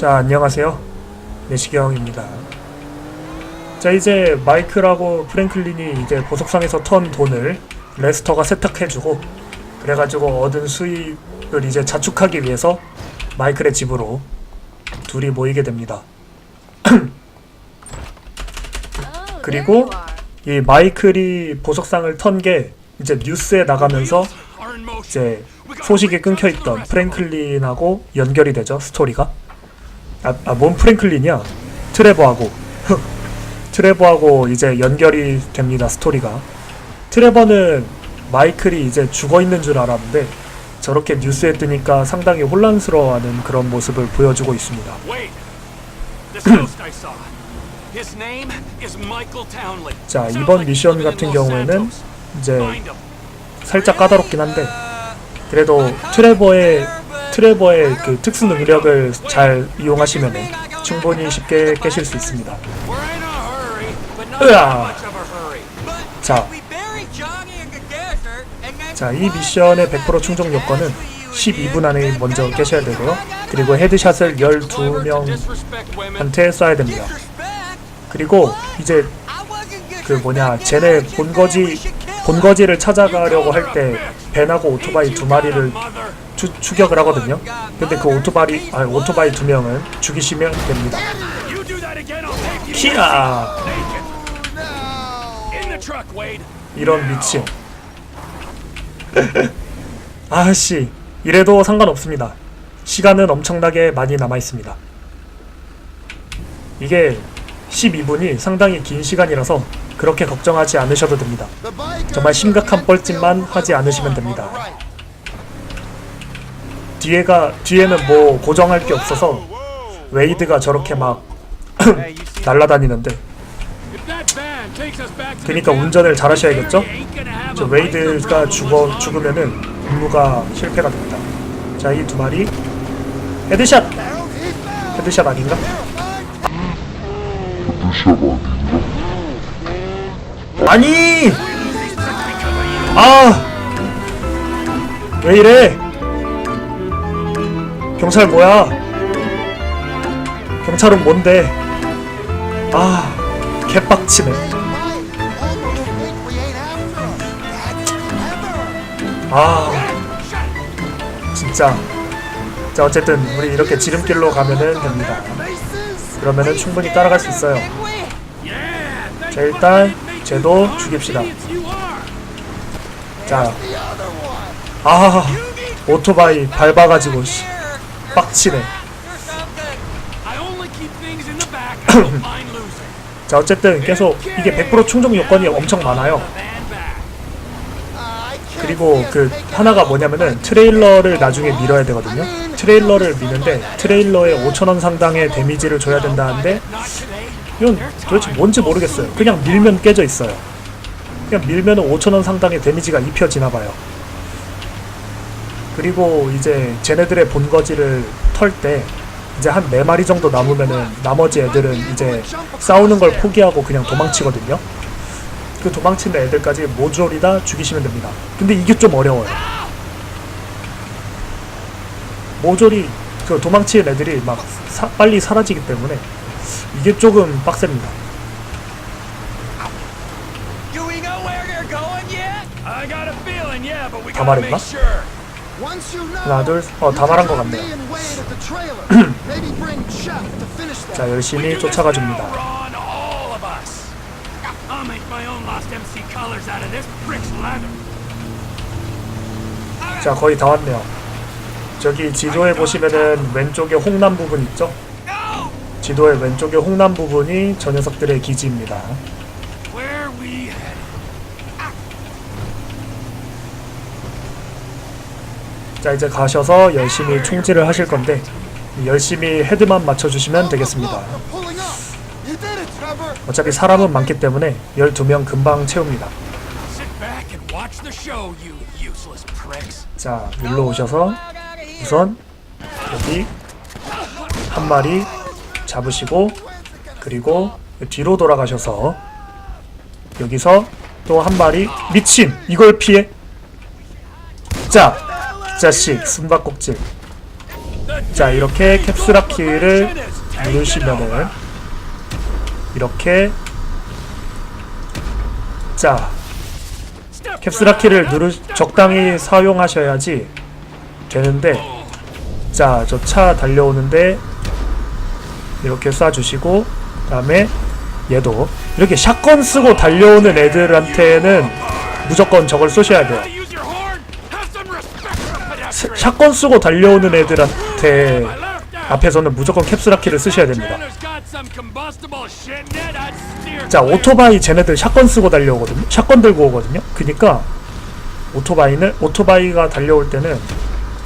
자, 안녕하세요. 내시경입니다. 자, 이제 마이클하고 프랭클린이 이제 보석상에서 턴 돈을 레스터가 세탁해주고, 그래가지고 얻은 수익을 이제 자축하기 위해서 마이클의 집으로 둘이 모이게 됩니다. 그리고 이 마이클이 보석상을 턴 게 이제 뉴스에 나가면서 이제 소식이 끊겨있던 프랭클린하고 연결이 되죠 스토리가 아, 아, 뭔 프랭클린이야 트레버하고. 트레버하고 이제 연결이 됩니다 스토리가. 트레버는 마이클이 이제 죽어 있는 줄 알았는데 저렇게 뉴스에 뜨니까 상당히 혼란스러워하는 그런 모습을 보여주고 있습니다. 자 이번 미션 같은 경우에는. 이제. 살짝 까다롭긴 한데 그래도 트레버의 트레버의 그 특수 능력을 잘 이용하시면 충분히 쉽게 깨실 수 있습니다. 으아. 자, 자, 이 미션의 100% 충족 요건은 12분 안에 먼저 깨셔야 되고요. 그리고 헤드샷을 Clever to 12명한테 disrespect women. 쏴야 됩니다. 그리고 이제 그 뭐냐 쟤네 본거지 본거지를 찾아가려고 할 때 벤하고 오토바이 두 마리를. 추, 추격을 하거든요. 근데 그 오토바이 아 오토바이 두 명은 죽이시면 됩니다. 키야. 이런 미친. 아씨 이래도 상관없습니다. 시간은 엄청나게 많이 남아 있습니다. 이게 12분이 상당히 긴 시간이라서 그렇게 걱정하지 않으셔도 됩니다. 정말 심각한 뻘짓만 하지 않으시면 됩니다. 뒤에가 뒤에는 뭐 고정할 게 없어서 웨이드가 저렇게 막 날라다니는데 그러니까 운전을 gonna have 저 웨이드가 죽어 죽으면은 임무가 실패가 됩니다. 자, 이 두 마리 헤드샷. 헤드샷 아닌가? 아니! 아! 왜 이래? 경찰 뭐야? 경찰은 뭔데? 아, 개빡치네. 아 진짜 자 어쨌든 우리 이렇게 지름길로 가면은 됩니다 그러면은 충분히 따라갈 수 있어요 자 일단 쟤도 죽입시다. 자 아 오토바이 밟아가지고 씨 빡치네. 자 어쨌든 계속 이게 100% 충족 요건이 엄청 많아요. 그리고 그 하나가 뭐냐면은 트레일러를 나중에 밀어야 되거든요 트레일러를 미는데 트레일러에 5천원 상당의 데미지를 줘야 된다는데. 이건 도대체 뭔지 모르겠어요. 그냥 밀면 깨져 있어요. 그냥 밀면은 5천원 상당의 데미지가 입혀 지나 봐요. 그리고 이제 쟤네들의 본거지를 털 때 이제 한 4마리 정도 남으면은 나머지 애들은 이제 싸우는 걸 포기하고 그냥 도망치거든요. 그 도망치는 애들까지 모조리 다 죽이시면 됩니다. 근데 이게 좀 어려워요. 모조리 그 도망치는 애들이 막 사- 빨리 사라지기 때문에 이게 조금 빡셉니다. Do we know where they're going yet? I got a feeling, yeah, but we 다 말했나? 하나 둘, 어다 말한 것 같네요. 자 열심히 쫓아가 줍니다. 자 거의 다 왔네요. 저기 지도에 보시면은 왼쪽에 홍남 부분 있죠? 지도의 왼쪽에 홍남 부분이 저 녀석들의 기지입니다. 자 이제 가셔서 열심히 총질을 하실 건데 열심히 헤드만 맞춰주시면 되겠습니다. 어차피 사람은 많기 때문에 12명 금방 채웁니다. 자 일로 오셔서 우선 여기 한 마리 잡으시고 그리고 뒤로 돌아가셔서 여기서 또 한 마리 미친 이걸 피해 자 자식 숨바꼭질 자 이렇게 캡슐락 키를 누르시면은 이렇게 자 캡슐락 키를 누르 적당히 사용하셔야지 되는데 자 저 차 달려오는데 이렇게 쏴주시고 그 다음에 얘도 이렇게 샷건 쓰고 달려오는 애들한테는 무조건 저걸 쏘셔야 돼요. 샷건 쓰고 달려오는 애들한테. 앞에서는 무조건 캡슐락 키를 쓰셔야 됩니다. 자. 오토바이 쟤네들 샷건 쓰고 달려오거든요. 샷건 들고 오거든요. 그니까 오토바이는 오토바이가 달려올 때는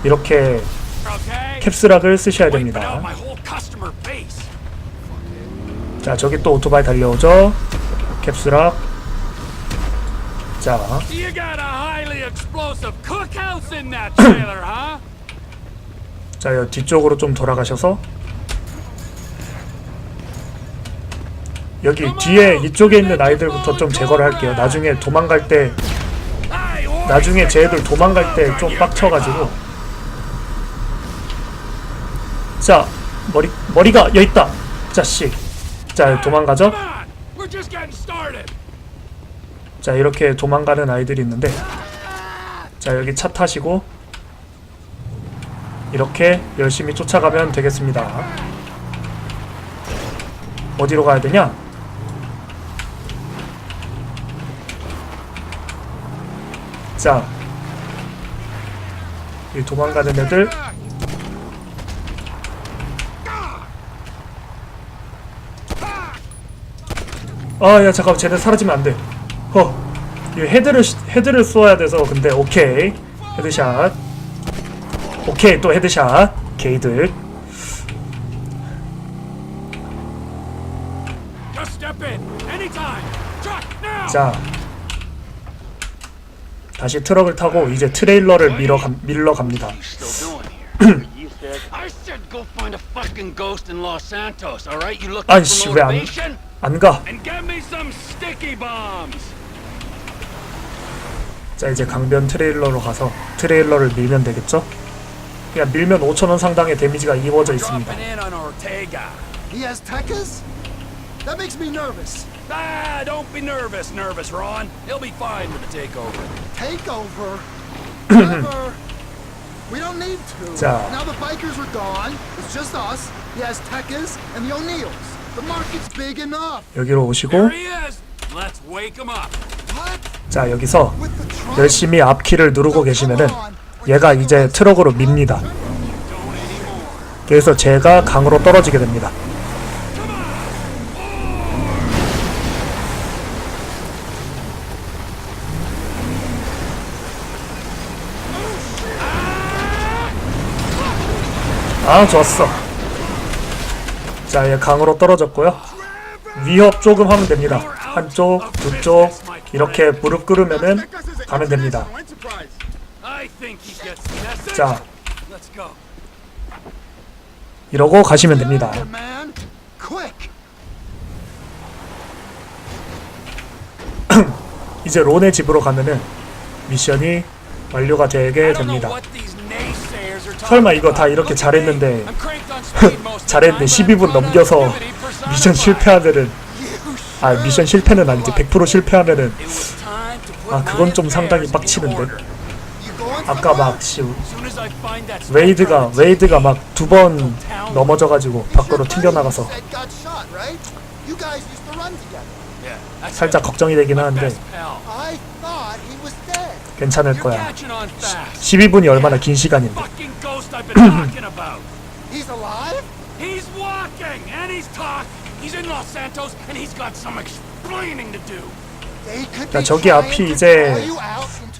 이렇게. 캡슐락을 쓰셔야 됩니다. 자 저기 또 오토바이 달려오죠. 캡슐락. 자 You got a highly explosive cookhouse in that trailer, huh? 자, 여 뒤쪽으로 좀 돌아가셔서 여기 뒤에 이쪽에 있는 아이들부터 좀 제거를 할게요. 나중에 도망갈 때 나중에 쟤들 도망갈 때 좀 빡쳐가지고 자 머리 머리가 여기 있다. 자식. 자 도망가죠. 자 이렇게 도망가는 아이들이 있는데 자 여기 차 타시고 이렇게 열심히 쫓아가면 되겠습니다. 어디로 가야 되냐? 자이 도망가는 애들. 아야 잠깐 쟤네 사라지면 안돼 어, 이 헤드를 시- 헤드를 쏘아야 돼서 근데 오케이 헤드샷. 오케이 또 헤드샷. now. 자. 다시 트럭을 타고 이제 트레일러를 밀어 감, 밀러 갑니다. 아이씨, for 왜 안- motivation? 안 가. 자 이제 강변 트레일러로 가서 트레일러를 밀면 되겠죠? 그냥 밀면 5천원 상당의 데미지가 입어져 있습니다. Dropping in on Ortega. He has techers? That makes me nervous. Ah, don't be nervous, nervous Ron. He'll be fine with the takeover. Takeover? Never. We don't need to. 자. Now the bikers are gone. It's just us. He has techers and the O'Neills. The market's big enough. 여기로 오시고 There he is. Let's wake him up. 자 여기서? 열심히 앞키를 누르고 계시면은 얘가 이제 트럭으로 밉니다. 그래서 제가 강으로 떨어지게 됩니다. 아 좋았어. 자, 얘 강으로 떨어졌고요. 위협 조금 하면 됩니다. 한쪽, 두쪽 이렇게 무릎 꿇으면은 가면 됩니다. 자. 이러고 가시면 됩니다. 이제 론의 집으로 가면은 미션이 완료가 되게 됩니다. 설마 이거 다. 이렇게 잘했는데 잘했는데 time, but 12분 I'm 넘겨서 미션. 실패하면은 아 미션 실패는 아니지 100% 실패하면은 아 그건 좀 상당히 빡치는데 아까? 막 씨, 웨이드가 웨이드가 막 두 번 넘어져가지고 밖으로 your 튕겨 buddy 나가서 who said got shot, right? You guys used to run together. Yeah, that's 살짝. 걱정이 되긴 하는데. 괜찮을 거야. catching on fast. 12분이 얼마나 긴 시간인데. He's in Los Santos and he's got some explaining to do. 자, 저기 앞이 이제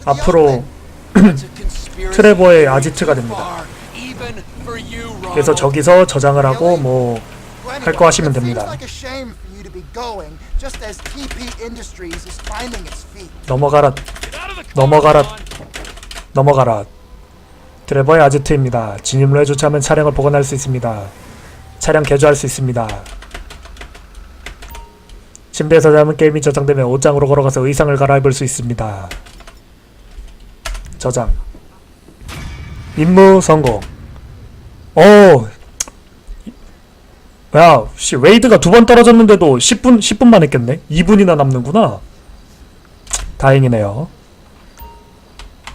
앞으로 트레버의 아지트가 됩니다. 그래서. 저기서 저장을 하고 뭐 할 거 하시면 됩니다. 넘어가라 넘어가라. 넘어가라. 트레버의 아지트입니다. 진입로에 주차하면 차량을 복원할 수 있습니다. 차량 개조할 수 있습니다. 자면 게임이 저장되면 옷장으로 걸어가서 의상을 갈아입을 수 있습니다. 저장. 임무 성공. 어. 야, 씨, 웨이드가 두 번 떨어졌는데도 10분, 10분만 했겠네? 2분이나 남는구나. 다행이네요.